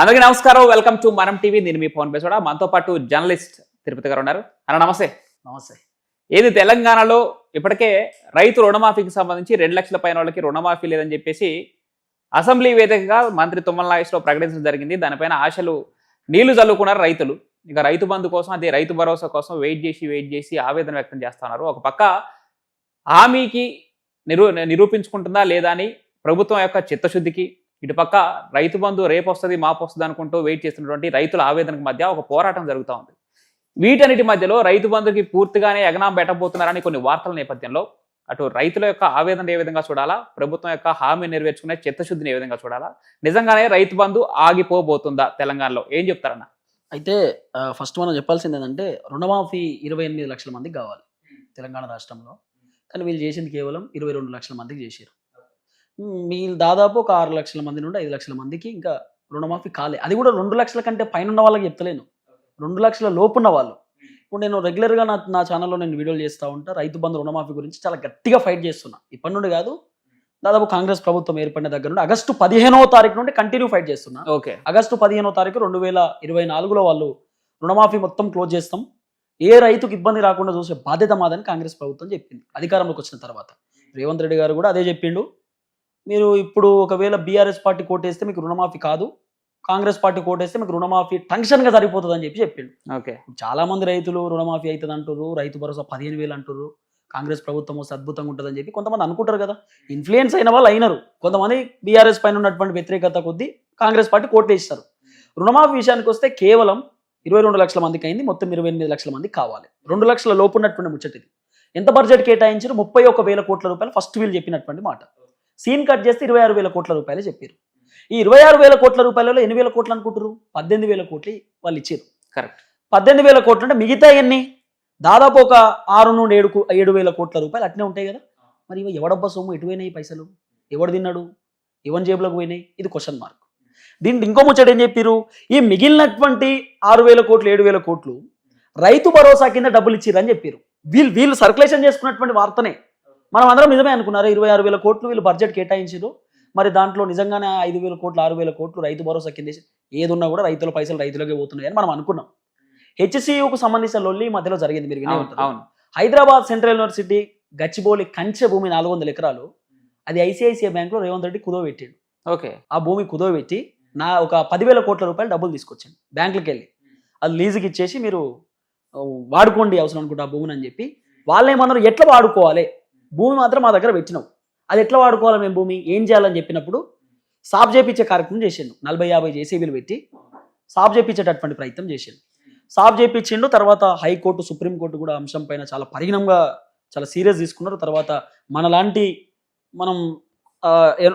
అందరికీ నమస్కారం. Welcome to మనం టీవీ నేను మీ ఫోన్ పేసోడా మనతో పాటు జర్నలిస్ట్ తిరుపతి గారు ఉన్నారు. అన్న నమస్తే. నమస్తే. ఏది తెలంగాణలో ఇప్పటికే రైతు రుణమాఫీకి సంబంధించి రెండు లక్షల పైన వాళ్ళకి రుణమాఫీ లేదని చెప్పేసి అసెంబ్లీ వేదికగా మంత్రి తుమ్మల నాగేశ్వరరావు ప్రకటించడం జరిగింది. దానిపైన ఆశలు నీళ్ళు చల్లుకున్నారు రైతులు. ఇక రైతు బంధు కోసం అదే రైతు భరోసా కోసం వెయిట్ చేసి వెయిట్ చేసి ఆవేదన వ్యక్తం చేస్తున్నారు ఒక పక్క హామీకి నిరూ నిరూపించుకుంటుందా లేదా అని ప్రభుత్వం యొక్క చిత్తశుద్ధికి ఇటుపక్క రైతు బంధు రేపు వస్తుంది మాపు వస్తుంది అనుకుంటూ వెయిట్ చేస్తున్నటువంటి రైతుల ఆవేదనకు మధ్య ఒక పోరాటం జరుగుతూ ఉంది. వీటన్నిటి మధ్యలో రైతు బంధుకి పూర్తిగానే ఎగనాం పెట్టబోతున్నారని కొన్ని వార్తల నేపథ్యంలో అటు రైతుల యొక్క ఆవేదన ఏ విధంగా చూడాలా ప్రభుత్వం యొక్క హామీ నెరవేర్చుకునే చిత్తశుద్ధిని ఏ విధంగా చూడాలా నిజంగానే రైతు బంధు ఆగిపోబోతుందా తెలంగాణలో? ఏం చెప్తారన్న? అయితే ఫస్ట్ మనం చెప్పాల్సింది ఏంటంటే రుణమాఫీ ఇరవై ఎనిమిది లక్షల మందికి కావాలి తెలంగాణ రాష్ట్రంలో. కానీ వీళ్ళు చేసింది కేవలం ఇరవై రెండు లక్షల మందికి చేశారు వీళ్ళు దాదాపు ఒక ఆరు లక్షల మంది నుండి ఐదు లక్షల మందికి ఇంకా రుణమాఫీ కాలే. అది కూడా రెండు లక్షల కంటే పైన ఉన్న వాళ్ళకి చెప్తలేను. రెండు లక్షల లోపు ఉన్న వాళ్ళు. ఇప్పుడు నేను రెగ్యులర్గా నా నా ఛానల్లో నేను వీడియోలు చేస్తూ ఉంటా. రైతు బంధు రుణమాఫీ గురించి చాలా గట్టిగా ఫైట్ చేస్తున్నా. ఇప్పటి నుండి కాదు దాదాపు కాంగ్రెస్ ప్రభుత్వం ఏర్పడిన దగ్గర నుండి ఆగస్టు పదిహేనవ తారీఖు నుండి కంటిన్యూ ఫైట్ చేస్తున్నా. ఓకే. ఆగస్టు పదిహేనో తారీఖు రెండు వేల ఇరవై నాలుగులో వాళ్ళు రుణమాఫీ మొత్తం క్లోజ్ చేస్తాం. ఏ రైతుకు ఇబ్బంది రాకుండా చూసే బాధ్యత మాదని కాంగ్రెస్ ప్రభుత్వం చెప్పింది. అధికారంలోకి వచ్చిన తర్వాత. రేవంత్ రెడ్డి గారు కూడా అదే చెప్పిండు. మీరు ఇప్పుడు ఒకవేళ బీఆర్ఎస్ పార్టీ కోటేస్తే మీకు రుణమాఫీ కాదు. కాంగ్రెస్ పార్టీ కోటేస్తే మీకు రుణమాఫీ టెన్షన్గా సరిపోతుంది అని చెప్పి చెప్పిండు. ఓకే. చాలా మంది రైతులు రుణమాఫీ అవుతుంది అంటారు రైతు భరోసా పదిహేను వేలు అంటారు కాంగ్రెస్ ప్రభుత్వం వస్తే అద్భుతంగా ఉంటుందని చెప్పి కొంతమంది అనుకుంటారు కదా. ఇన్ఫ్లుయెన్స్ అయిన వాళ్ళు అయినారు. కొంతమంది బీఆర్ఎస్ పైన ఉన్నటువంటి వ్యతిరేకత కొద్దీ కాంగ్రెస్ పార్టీ కోట్లు వేస్తారు రుణమాఫీ విషయానికి వస్తే కేవలం ఇరవై రెండు లక్షల మందికి అయింది మొత్తం ఇరవై ఎనిమిది లక్షల మందికి కావాలి. రెండు లక్షల లోపు ఉన్నటువంటి ముచ్చటిది. ఎంత బడ్జెట్ కేటాయించారు? ముప్పై ఒక వేల కోట్ల రూపాయలు ఫస్ట్ వీళ్ళు చెప్పినటువంటి మాట. సీన్ కట్ చేస్తే ఇరవై ఆరు వేల కోట్ల రూపాయలు చెప్పారు. ఈ ఇరవై ఆరు వేల కోట్ల రూపాయలలో ఎన్ని వేల కోట్లు అనుకుంటారు పద్దెనిమిది వేల కోట్లు వాళ్ళు ఇచ్చారు. కరెక్ట్ పద్దెనిమిది వేల కోట్లు అంటే మిగతా ఎన్ని? దాదాపు ఒక ఆరు నుండి ఏడు ఏడు వేల కోట్ల రూపాయలు అట్నే ఉంటాయి కదా. మరి ఇవి ఎవడబ్బా సొమ్ము? ఎటు పోయినాయి పైసలు? ఎవడు తిన్నాడు? ఎవరి జేబులోకి పోయినాయి? ఇది క్వశ్చన్ మార్క్ దీంట్లో ఇంకో ముచ్చట ఏం చెప్పారు ఈ మిగిలినటువంటి ఆరు వేల కోట్లు ఏడు వేల కోట్లు రైతు భరోసా కింద డబ్బులు ఇచ్చిర్రు చెప్పారు వీళ్ళు వీళ్ళు సర్క్యులేషన్ చేసుకున్నటువంటి వార్తనే. మనం అందరం నిజమే అనుకున్నారు ఇరవై ఆరు వేల కోట్లు వీళ్ళు బడ్జెట్ కేటాయించారు మరి దాంట్లో నిజంగానే ఐదు వేల కోట్లు ఆరు వేల కోట్లు రైతు భరోసా కింద వేసి ఏది ఉన్నా కూడా రైతుల పైసలు రైతులకే పోతున్నాయి అని మనం అనుకున్నాం. హెచ్సియుకు సంబంధించిన లొల్లి మధ్యలో జరిగింది మీరు వినే అవును హైదరాబాద్ సెంట్రల్ యూనివర్సిటీ గచ్చిబౌలి కంచె భూమి నాలుగు వందల ఎకరాలు అది ఐసిఐసిఐ బ్యాంక్లో రేవంత్ రెడ్డి కుదో పెట్టాడు. ఓకే. ఆ భూమి కుదో పెట్టి నా ఒక పదివేల కోట్ల రూపాయలు డబ్బులు తీసుకొచ్చాను బ్యాంకులకి వెళ్ళి. అది లీజుకి ఇచ్చేసి మీరు వాడుకోండి అవసరం అనుకుంటా ఆ భూమిని అని చెప్పి. వాళ్ళు ఏమన్నారు ఎట్లా వాడుకోవాలి? భూమి మాత్రం మా దగ్గర పెట్టినావు అది ఎట్లా వాడుకోవాలి మేము భూమి? ఏం చేయాలని చెప్పినప్పుడు సాఫ్ చేపించే కార్యక్రమం చేసిండు. నలభై యాభై జేసీబీలు పెట్టి సాఫ్ చేపించేటటువంటి ప్రయత్నం చేసిండు. సాఫ్ చేపించిండు తర్వాత హైకోర్టు సుప్రీంకోర్టు కూడా అంశం పైన చాలా పరిగణంగా చాలా సీరియస్ తీసుకున్నారు. తర్వాత మనలాంటి మనం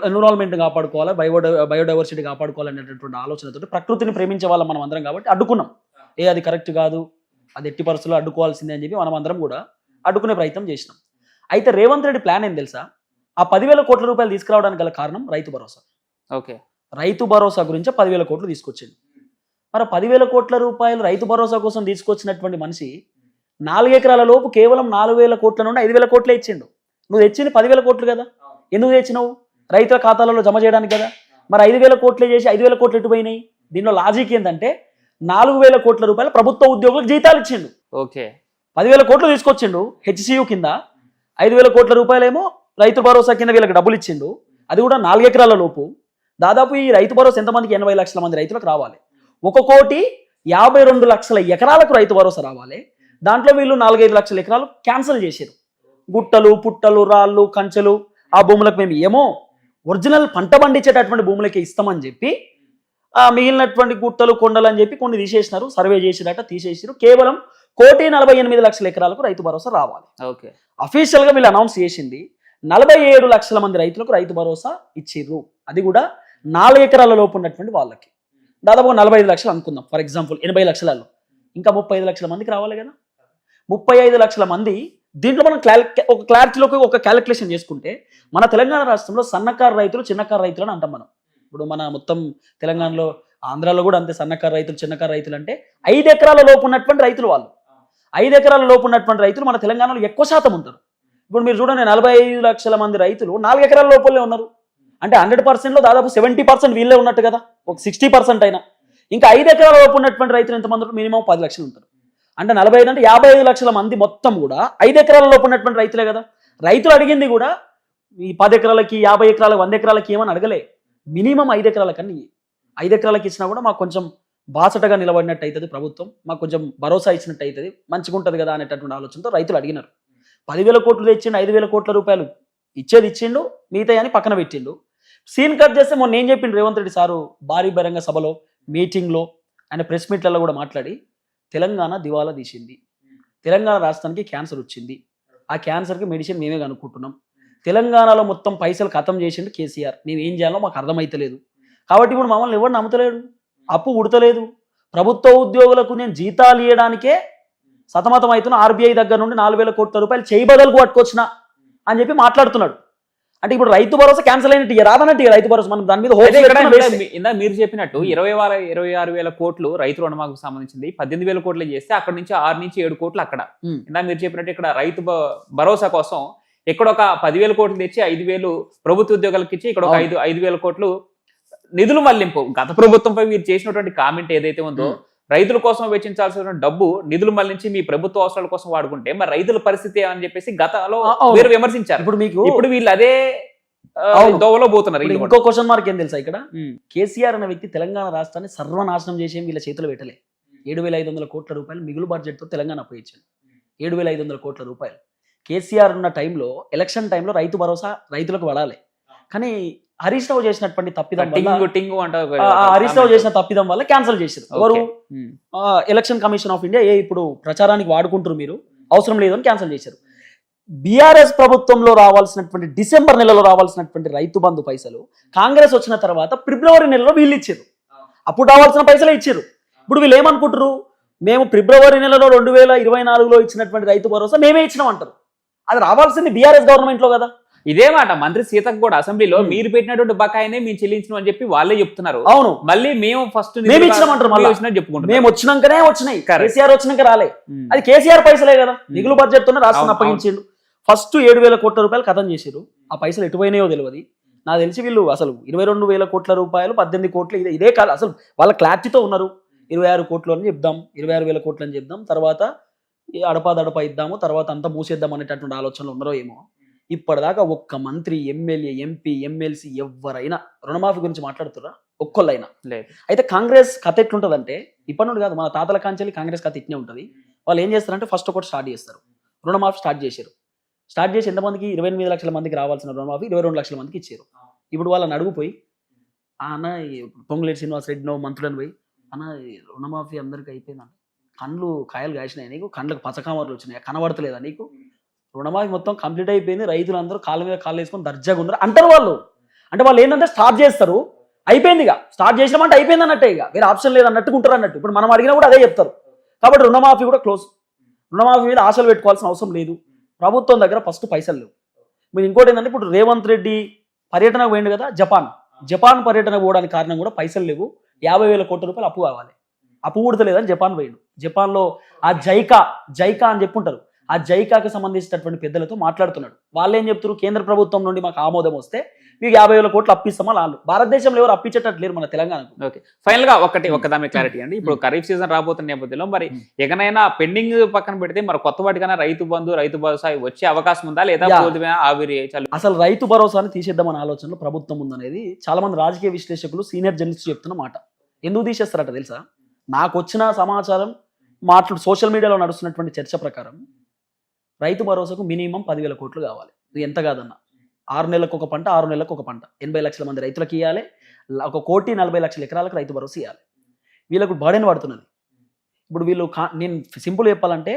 ఎన్విరాన్మెంట్ కాపాడుకోవాలి బయో బయోడైవర్సిటీ కాపాడుకోవాలనేటటువంటి ఆలోచనతో ప్రకృతిని ప్రేమించే వాళ్ళం మనం అందరం కాబట్టి అడ్డుకున్నాం. ఏ అది కరెక్ట్ కాదు అది ఎట్టి పరిస్థితుల్లో అడ్డుకోవాల్సిందే అని చెప్పి మనం అందరం కూడా అడ్డుకునే ప్రయత్నం చేసినాం. అయితే రేవంత్ రెడ్డి ప్లాన్ ఏం తెలుసా? ఆ పదివేల కోట్ల రూపాయలు తీసుకురావడానికి గల కారణం రైతు భరోసా. ఓకే. రైతు భరోసా గురించి పదివేల కోట్లు తీసుకొచ్చింది మరి పదివేల కోట్ల రూపాయలు రైతు భరోసా కోసం తీసుకొచ్చినటువంటి మనిషి నాలుగు ఎకరాల లోపు కేవలం నాలుగు వేల కోట్ల నుండి ఐదు వేల కోట్లే ఇచ్చిండు. నువ్వు తెచ్చింది పదివేల కోట్లు కదా? ఎందుకు తెచ్చినావు? రైతుల ఖాతాలలో జమ చేయడానికి కదా? మరి ఐదు వేల కోట్లే చేసి ఐదు వేల కోట్లు ఎటు పోయినాయి? దీనిలో లాజిక్ ఏంటంటే నాలుగు వేల కోట్ల రూపాయలు ప్రభుత్వ ఉద్యోగులకు జీతాలు ఇచ్చిండు. ఓకే. పదివేల కోట్లు తీసుకొచ్చిండు హెచ్సియు కింద. ఐదు వేల కోట్ల రూపాయలేమో రైతు భరోసా కింద వీళ్ళకి డబ్బులు ఇచ్చిండు. అది కూడా నాలుగు ఎకరాల లోపు. దాదాపు ఈ రైతు భరోసా ఎంతమందికి? ఎనభై లక్షల మంది రైతులకు రావాలి. ఒక కోటి యాభై రెండు లక్షల ఎకరాలకు రైతు భరోసా రావాలి. దాంట్లో వీళ్ళు నాలుగైదు లక్షల ఎకరాలు క్యాన్సిల్ చేశారు. గుట్టలు పుట్టలు రాళ్ళు కంచెలు ఆ భూములకు మేము ఏమో ఒరిజినల్ పంట పండించేటటువంటి భూములకి ఇస్తామని చెప్పి మిగిలినటువంటి గుట్టలు కొండలు అని చెప్పి కొన్ని తీసేసినారు సర్వే చేసినట్ట తీసేసారు. కేవలం కోటి నలభై ఎనిమిది లక్షల ఎకరాలకు రైతు భరోసా రావాలి. ఓకే. అఫీషియల్గా వీళ్ళు అనౌన్స్ చేసింది నలభై ఏడు లక్షల మంది రైతులకు రైతు భరోసా ఇచ్చిర్రు. అది కూడా నాలుగు ఎకరాల లోపు ఉన్నటువంటి వాళ్ళకి. దాదాపు నలభై ఐదు లక్షలు అనుకుందాం. ఫర్ ఎగ్జాంపుల్ ఎనభై లక్షలలో ఇంకా ముప్పై ఐదు లక్షల మందికి రావాలి కదా? ముప్పై ఐదు లక్షల మంది దీంట్లో మనం క్లారి ఒక క్లారిటీలోకి ఒక క్యాలిక్యులేషన్ చేసుకుంటే మన తెలంగాణ రాష్ట్రంలో సన్నకారు రైతులు చిన్నకారు రైతులు అని అంటాం మనం. ఇప్పుడు మన మొత్తం తెలంగాణలో ఆంధ్రాలో కూడా అంతే సన్నకారు రైతులు చిన్నకారు రైతులు అంటే ఐదు ఎకరాల లోపు ఉన్నటువంటి రైతులు వాళ్ళు. ఐదు ఎకరాల లోపు ఉన్నటువంటి రైతులు మన తెలంగాణలో ఎక్కువ శాతం ఉంటారు. ఇప్పుడు మీరు చూడండి నలభై ఐదు లక్షల మంది రైతులు నాలుగు ఎకరాల లోపలే ఉన్నారు. అంటే హండ్రెడ్ పర్సెంట్లో దాదాపు సెవెంటీ పర్సెంట్ వీళ్ళే ఉన్నట్టు కదా ఒక సిక్స్టీ పర్సెంట్ అయినా. ఇంకా ఐదు ఎకరాల లోపు ఉన్నటువంటి రైతులు ఎంతమంది మినిమం పది లక్షలు ఉంటారు. అంటే నలభై ఐదు అంటే యాభై ఐదు లక్షల మంది మొత్తం కూడా ఐదు ఎకరాల లోపు ఉన్నటువంటి రైతులే కదా. రైతులు అడిగింది కూడా ఈ పది ఎకరాలకి యాభై ఎకరాలకి వంద ఎకరాలకి ఏమని అడగలే. మినిమం ఐదు ఎకరాలకని కన్నా ఐదు ఎకరాలకి ఇచ్చినా కూడా మాకు కొంచెం బాసటగా నిలబడినట్టు అవుతుంది ప్రభుత్వం. మాకు కొంచెం భరోసా ఇచ్చినట్టు అవుతుంది మంచిగా ఉంటుంది కదా అనేటటువంటి ఆలోచనతో రైతులు అడిగినారు. పదివేల కోట్లు తెచ్చిండు ఐదు వేల కోట్ల రూపాయలు. ఇచ్చేది ఇచ్చిండు మిగతా అని పక్కన పెట్టిండు. సీన్ కట్ చేస్తే మొన్న ఏం చెప్పిండు రేవంత్ రెడ్డి సారు భారీ బహిరంగ సభలో మీటింగ్లో ఆయన ప్రెస్ మీట్లలో కూడా మాట్లాడి తెలంగాణ దివాలా తీసింది. తెలంగాణ రాష్ట్రానికి క్యాన్సర్ వచ్చింది. ఆ క్యాన్సర్కి మెడిసిన్ మేమే కనుక్కుంటున్నాం. తెలంగాణలో మొత్తం పైసలు ఖతం చేసిండు కేసీఆర్. మేము ఏం చేయాలో మాకు అర్థమైతలేదు. కాబట్టి ఇప్పుడు మమ్మల్ని ఎవరు నమ్ముతలేడు అప్పు ఉడతలేదు ప్రభుత్వ ఉద్యోగులకు నేను జీతాలు ఇవ్వడానికే సతమతం అవుతున్న ఆర్బీఐ దగ్గర నుండి నాలుగు వేల కోట్ల రూపాయలు చేయి బదలకు పట్టుకొచ్చిన అని చెప్పి మాట్లాడుతున్నాడు. అంటే ఇప్పుడు రైతు భరోసా క్యాన్సిల్ అయినట్టు రాదన్నట్టు రైతు భరోసా? మనం దాని మీద ఇందా- మీరు చెప్పినట్టు ఇరవై వేల ఇరవై ఆరు వేల కోట్లు రైతు రుణమాకు సంబంధించింది. పద్దెనిమిది వేల కోట్లు చేస్తే అక్కడ నుంచి ఆరు నుంచి ఏడు కోట్లు అక్కడ. ఇందా మీరు చెప్పినట్టు ఇక్కడ రైతు భరోసా కోసం ఇక్కడ ఒక పదివేల కోట్లు తెచ్చి ఐదు వేలు ప్రభుత్వ ఉద్యోగాలకు ఇచ్చి ఇక్కడ ఒక. ఐదు ఐదు వేల కోట్లు నిధులు మళ్ళింపు గత ప్రభుత్వంపై మీరు చేసినటువంటి కామెంట్ ఏదైతే ఉందో. రైతుల కోసం వెచ్చించాల్సిన డబ్బు నిధులు మళ్ళించి మీ ప్రభుత్వ అవసరాల కోసం వాడుకుంటే మరి రైతుల పరిస్థితి అని చెప్పేసి గతంలో. మీరు విమర్శించారు ఇప్పుడు మీకు ఇప్పుడు వీళ్ళు అదే. దోవలో పోతున్నారు ఇంకో క్వశ్చన్ మార్క్ ఏం తెలుసా ఇక్కడ. కేసీఆర్ అనే వ్యక్తి తెలంగాణ రాష్ట్రాన్ని సర్వనాశనం చేసి వీళ్ళ చేతులు పెట్టలే ఏడు వేల ఐదు వందల కోట్ల రూపాయలు మిగులు బడ్జెట్తో తెలంగాణ అప్పగించాడు ఏడు వేల ఐదు వందల కోట్ల రూపాయలు కేసీఆర్ ఉన్న టైంలో ఎలక్షన్ టైంలో రైతు భరోసా రైతులకు పడాలి. కానీ హరీష్ రావు చేసినటువంటి తప్పిదం హరీష్ రావు చేసిన తప్పిదం వల్ల క్యాన్సిల్ చేశారు ఎవరు? ఎలక్షన్ కమిషన్ ఆఫ్ ఇండియా ఏ ఇప్పుడు ప్రచారానికి వాడుకుంటారు మీరు? అవసరం లేదని క్యాన్సిల్ చేశారు బీఆర్ఎస్ ప్రభుత్వంలో రావాల్సినటువంటి డిసెంబర్ నెలలో రావాల్సినటువంటి రైతు బంధు పైసలు కాంగ్రెస్ వచ్చిన తర్వాత ఫిబ్రవరి నెలలో వీళ్ళు ఇచ్చారు అప్పుడు రావాల్సిన పైసలే ఇచ్చారు ఇప్పుడు వీళ్ళు ఏమనుకుంటారు మేము ఫిబ్రవరి నెలలో రెండు వేల ఇరవై నాలుగులో ఇచ్చినటువంటి రైతు భరోసా మేమే ఇచ్చినాం అంటారు. అది రావాల్సింది బీఆర్ఎస్ గవర్నమెంట్లో కదా. ఇదే మాట మంత్రి సీతకు కూడా అసెంబ్లీలో ఉమ్. మీరు పెట్టినటువంటి బకాయినే మేము చెల్లించడం అని చెప్పి వాళ్ళే చెప్తున్నారు. అవును. మళ్ళీ మేము ఫస్ట్ మేము ఇచ్చినామంటారు మళ్ళా. మేము వచ్చినాకనే వచ్చినాయి. కేసీఆర్ వచ్చినాక రాలే. ఉమ్. అది కేసీఆర్ పైసలే కదా. మిగులు బడ్జెట్ తోనే రాష్ట్రం అప్పగించిండు. ఫస్ట్ ఏడు వేల కోట్ల రూపాయలు కథం చేసారు ఆ పైసలు ఎటుపోయినాయో తెలియదు నాకు తెలిసి వీళ్ళు అసలు ఇరవై రెండు వేల కోట్ల రూపాయలు పద్దెనిమిది కోట్లు ఇదే ఇదే కాదు. అసలు వాళ్ళ క్లారిటీతో ఉన్నారు. ఇరవై ఆరు కోట్లు అని చెప్దాం ఇరవై ఆరు వేల కోట్లు అని చెప్దాం. తర్వాత అడపా దడపా ఇద్దాము తర్వాత అంతా మూసేద్దాం అనేటటువంటి ఆలోచనలు ఉన్నారో ఏమో. ఇప్పటిదాకా ఒక్క మంత్రి ఎమ్మెల్యే ఎంపీ ఎమ్మెల్సీ ఎవరైనా రుణమాఫీ గురించి మాట్లాడుతురా ఒక్కళ్ళైనా లేదు. అయితే కాంగ్రెస్ కథ ఎట్లుంటుందంటే ఇప్పటి నుండి కాదు మన తాతల కాంచెల్లి కాంగ్రెస్ కథ ఇట్నే ఉంటుంది. వాళ్ళు ఏం చేస్తారంటే ఫస్ట్ ఒకటి స్టార్ట్ చేస్తారు. రుణమాఫీ స్టార్ట్ చేశారు. స్టార్ట్ చేసి ఎంతమందికి ఇరవై ఎనిమిది లక్షల మందికి రావాల్సిన రుణమాఫీ ఇరవై రెండు లక్షల మందికి ఇచ్చారు. ఇప్పుడు వాళ్ళని అడుగుపోయి "ఆ అన్న పొంగులేటి శ్రీనివాస్ రెడ్డి నో మంత్రులను పోయి అన్న రుణమాఫీ అందరికీ అయిపోయిందంట. కండ్లు కాయలు కాసినాయి. నీకు కండ్లకు పచ్చకామర్లు వచ్చినాయి. కనబడతలేదా నీకు? రుణమాఫీ మొత్తం కంప్లీట్ అయిపోయింది. రైతులందరూ కాళ్ళ మీద కాళ్ళు వేసుకొని దర్జాగా ఉన్నారు. అంటారు వాళ్ళు. అంటే వాళ్ళు ఏంటంటే స్టార్ట్ చేస్తారు. అయిపోయింది ఇక. స్టార్ట్ చేసినామంటే అయిపోయింది అన్నట్టే ఇక. వేరే ఆప్షన్ లేదు అన్నట్టుకుంటారు అన్నట్టు. ఇప్పుడు మనం అడిగినా కూడా అదే చెప్తారు. కాబట్టి రుణమాఫీ కూడా క్లోజ్. రుణమాఫీ మీద ఆశలు పెట్టుకోవాల్సిన అవసరం లేదు. ప్రభుత్వం దగ్గర ఫస్ట్ పైసలు లేవు. మీరు ఇంకోటి ఏంటంటే ఇప్పుడు రేవంత్ రెడ్డి పర్యటనకు పోయిండు కదా జపాన్. జపాన్ పర్యటన పోవడానికి కారణం కూడా పైసలు లేవు. యాభై వేల కోట్ల రూపాయలు అప్పు కావాలి. అప్పు కూడతలేదని జపాన్ పోయిండు. జపాన్లో ఆ జైకా జైకా అని చెప్పుంటారు. ఆ జైకాకి సంబంధించినటువంటి పెద్దలతో మాట్లాడుతున్నాడు. వాళ్ళు ఏం చెప్తారు కేంద్ర ప్రభుత్వం నుండి మాకు ఆమోదం వస్తే మీకు యాభై వేల కోట్లు అప్పిస్తామా వాళ్ళు భారతదేశంలో ఎవరు అప్పించేటట్టు లేరు మన తెలంగాణకు. ఫైనల్గా ఒకటి ఒక దాని క్లారిటీ అండి. ఇప్పుడు ఖరీఫ్ సీజన్ రాబోతున్న నేపథ్యంలో మరి ఉమ్. ఎకనైనా పెండింగ్ పక్కన పెడితే మరి కొత్త వాటికైనా రైతు బంధు రైతు భరోసా వచ్చే అవకాశం ఉందా? లేదా ఆవిరి అసలు రైతు భరోసాని తీసేద్దామనే ఆలోచనలో ప్రభుత్వం ఉందనేది చాలా మంది రాజకీయ విశ్లేషకులు సీనియర్ జర్నలిస్ట్ చెప్తున్న మాట. ఎందుకు తీసేస్తారట తెలుసా? నాకు వచ్చిన సమాచారం మాట్లాడు సోషల్ మీడియాలో నడుస్తున్నటువంటి చర్చ ప్రకారం రైతు భరోసాకు మినిమం పదివేల కోట్లు కావాలి. ఇది ఎంత కాదన్నా? ఆరు నెలలకు ఒక పంట ఆరు నెలలకు ఒక పంట. ఎనభై లక్షల మంది రైతులకు ఇవ్వాలి ఒక కోటి నలభై లక్షల ఎకరాలకు రైతు భరోసా ఇవ్వాలి వీళ్ళకు బర్డెన్ పడుతున్నది. ఇప్పుడు వీళ్ళు నేను సింపుల్ చెప్పాలంటే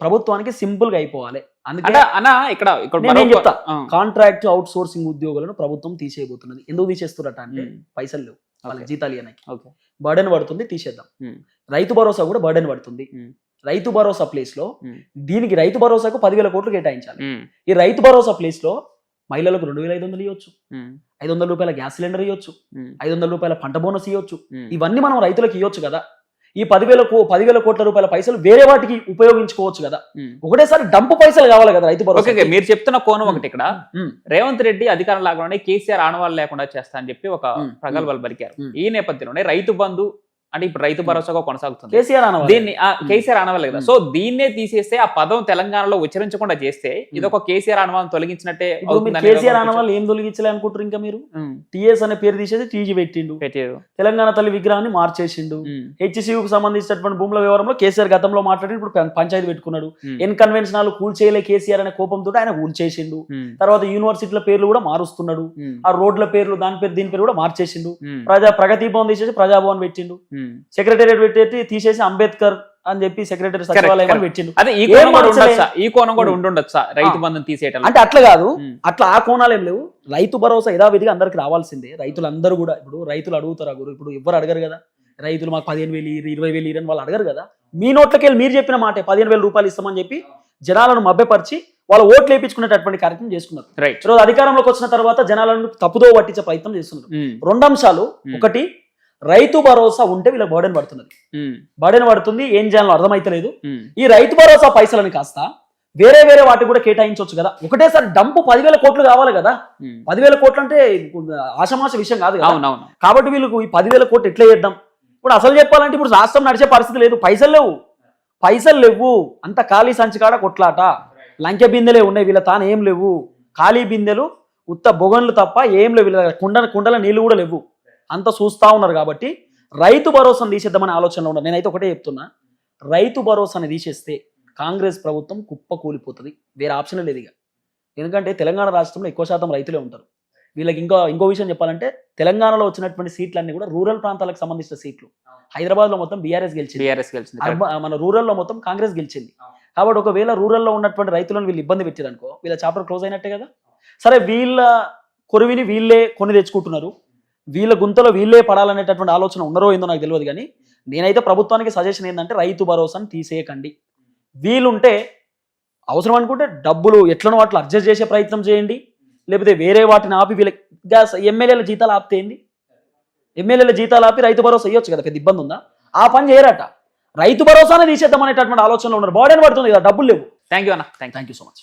ప్రభుత్వానికి సింపుల్గా అయిపోవాలి. అందుకే అన్న ఇక్కడ నేను చెప్తా. కాంట్రాక్ట్ అవుట్ సోర్సింగ్ ఉద్యోగులను ప్రభుత్వం తీసేయబోతున్నది. ఎందుకు తీసేస్తున్నట్ట అంటే. పైసలు లేవు. వాళ్ళకి. జీతాలు ఇవ్వడానికి ఓకే. బర్డెన్ పడుతుంది తీసేద్దాం. రైతు భరోసా కూడా బర్డెన్ పడుతుంది. రైతు భరోసా ప్లేస్లో. దీనికి రైతు భరోసాకు పదివేల కోట్లు కేటాయించాలి. ఈ రైతు భరోసా ప్లేస్లో మహిళలకు రెండు వేల ఐదు వందలు ఇవ్వచ్చు. ఐదు వందల రూపాయల గ్యాస్ సిలిండర్ ఇవ్వచ్చు. ఐదు వందల రూపాయల పంట బోనస్ ఇవ్వచ్చు. ఇవన్నీ మనం రైతులకు ఇవ్వచ్చు కదా ఈ పదివేల కో పదివేల కోట్ల రూపాయల పైసలు వేరే వాటికి ఉపయోగించుకోవచ్చు కదా. ఒకటేసారి డంపు పైసలు కావాలి కదా రైతు భరోసా. మీరు చెప్తున్న కోణం ఒకటి ఇక్కడ. రేవంత్ రెడ్డి అధికారం లాగానే కేసీఆర్ ఆనవాళ్ళు లేకుండా చేస్తా అని చెప్పి ఒక. ప్రగల్భాలు పలికారు. ఈ నేపథ్యంలోనే రైతు బంధు అంటే ఇప్పుడు రైతు భరోసాగా కొనసాగుతుంది. కేసీఆర్ దీన్ని కేసీఆర్ అనవాలి కదా. సో దీన్నే తీసేస్తే ఆ పదం తెలంగాణలో ఉచ్చరించకుండా చేస్తే ఇది ఒక కేసీఆర్ అనుమానం తొలగించినట్టే కేసీఆర్ అన్న అనుకోవచ్చు. వాళ్ళు ఏం తొలగించలే అనుకుంటారు ఇంకా మీరు? టీఎస్ అనే పేరు తీసేసి టీజీ పెట్టిండు. పెట్టారు. తెలంగాణ తల్లి విగ్రహాన్ని మార్చేసిండు. హెచ్సియుకు సంబంధించినటువంటి భూముల వ్యవహారంలో కేసీఆర్ గతంలో మాట్లాడి ఇప్పుడు పంచాయతీ పెట్టుకున్నాడు. ఉమ్, ఎన్ కన్వెన్షనాలు కూల్ చేయలే కేసీఆర్ అనే కోపంతో ఆయన కూల్ చేసిండు ఉమ్, తర్వాత యూనివర్సిటీల పేర్లు కూడా మారుస్తున్నాడు. ఆ రోడ్ల పేర్లు దాని పేరు దీని పేరు కూడా మార్చేసిండు. ప్రజా ప్రగతి భవన్ తీసేసి ప్రజాభవన్ పెట్టిండు. సెక్రటేరియట్ పెట్టి తీసేసి అంబేద్కర్ అని చెప్పి సెక్రటరీ సచివాలయం. పెట్టిండు. అదే ఈ కోణం కూడా? ఉండొచ్చా? ఈ కోణం కూడా. ఉండుండొచ్చా? రైతు. బంధం తీసేయటం అంటే అట్లా కాదు. అట్లా ఆ కోణాలు ఏం లేవు. రైతు భరోసా యథావిధిగా అందరికి రావాల్సిందే. రైతులందరూ కూడా ఇప్పుడు రైతులు అడుగుతారు గురు. ఇప్పుడు ఎవ్వరు అడగరు కదా. రైతులు మాకు పదిహేను వేలు ఇరవై వేలు ఇరని వాళ్ళు అడగరు కదా. మీ నోట్లకి వెళ్ళి మీరు చెప్పిన మాట పదిహేను వేల రూపాయలు ఇస్తామని చెప్పి జనాలను మభ్యపరిచి వాళ్ళ ఓట్లు వేయించుకునేటటువంటి కార్యక్రమం చేసుకున్నారు. రైట్ ఈరోజు అధికారంలోకి వచ్చిన తర్వాత జనాలను తప్పుదో పట్టించే ప్రయత్నం చేస్తున్నారు. రెండు అంశాలు. ఒకటి రైతు భరోసా ఉంటే వీళ్ళకి బర్డెన్ పడుతున్నది. బర్డెన్ పడుతుంది ఏం చేయాలో అర్థమైతలేదు ఈ రైతు భరోసా పైసలని కాస్త వేరే వేరే వాటికి కూడా కేటాయించవచ్చు కదా. ఒకటేసారి డంపు పదివేల కోట్లు కావాలి కదా. పదివేల కోట్లు అంటే ఆషమాష విషయం కాదు కాబట్టి వీళ్ళకు ఈ పదివేల కోట్లు ఎట్లా చేద్దాం? ఇప్పుడు అసలు చెప్పాలంటే ఇప్పుడు రాష్ట్రం నడిచే పరిస్థితి లేదు. పైసలు లేవు. పైసలు లేవు. అంత ఖాళీ సంచి కాడ కొట్లాట. లంకె బిందెలే ఉన్నాయి వీళ్ళ తాను ఏం లేవు. ఖాళీ బిందెలు ఉత్త బొగన్లు తప్ప ఏం లేవు. వీళ్ళ కుండ కుండల నీళ్ళు కూడా లేవు. అంత చూస్తా ఉన్నారు కాబట్టి రైతు భరోసాను తీసేద్దామనే ఆలోచనలో ఉన్నారు. నేనైతే ఒకటే చెప్తున్నా. రైతు భరోసాని తీసేస్తే కాంగ్రెస్ ప్రభుత్వం కుప్ప కూలిపోతుంది. వేరే ఆప్షన్ లేదు ఇక. ఎందుకంటే తెలంగాణ రాష్ట్రంలో ఎక్కువ శాతం రైతులే ఉంటారు. వీళ్ళకి ఇంకో ఇంకో విషయం చెప్పాలంటే తెలంగాణలో వచ్చినటువంటి సీట్లన్నీ కూడా రూరల్ ప్రాంతాలకు సంబంధించిన సీట్లు. హైదరాబాద్లో మొత్తం బీఆర్ఎస్ గెలిచింది. బీఆర్ఎస్ గెలిచింది మన రూరల్లో మొత్తం కాంగ్రెస్ గెలిచింది. కాబట్టి ఒకవేళ రూరల్లో ఉన్నటువంటి రైతులను వీళ్ళు ఇబ్బంది పెట్టారనుకో వీళ్ళ చాప్టర్ క్లోజ్ అయినట్టే కదా. సరే వీళ్ళ కొరివిని వీళ్ళే కొని తెచ్చుకుంటున్నారు. వీళ్ళ గుంతలో వీళ్ళే పడాలనేటటువంటి ఆలోచన ఉన్నారో ఏందో నాకు తెలియదు కానీ నేనైతే ప్రభుత్వానికి సజెషన్ ఏంటంటే రైతు భరోసాను తీసేయకండి. వీలుంటే అవసరం అనుకుంటే డబ్బులు ఎట్లనో అట్లా అడ్జస్ట్ చేసే ప్రయత్నం చేయండి. లేకపోతే వేరే వాటిని ఆపి వీళ్ళకి గ్యాస్ ఎమ్మెల్యేల జీతాలు ఆపితేంది ఎమ్మెల్యేల జీతాలు ఆపి రైతు భరోసా ఇవ్వచ్చు కదా పెద్ద ఇబ్బంది ఉందా? ఆ పని చేయరట. రైతు భరోసానే తీసేద్దాం అనేటటువంటి ఆలోచనలో ఉన్నారు. బాడీ పడుతుంది కదా డబ్బులు లేవు. థ్యాంక్ యూ అన్న. Thank thank you so much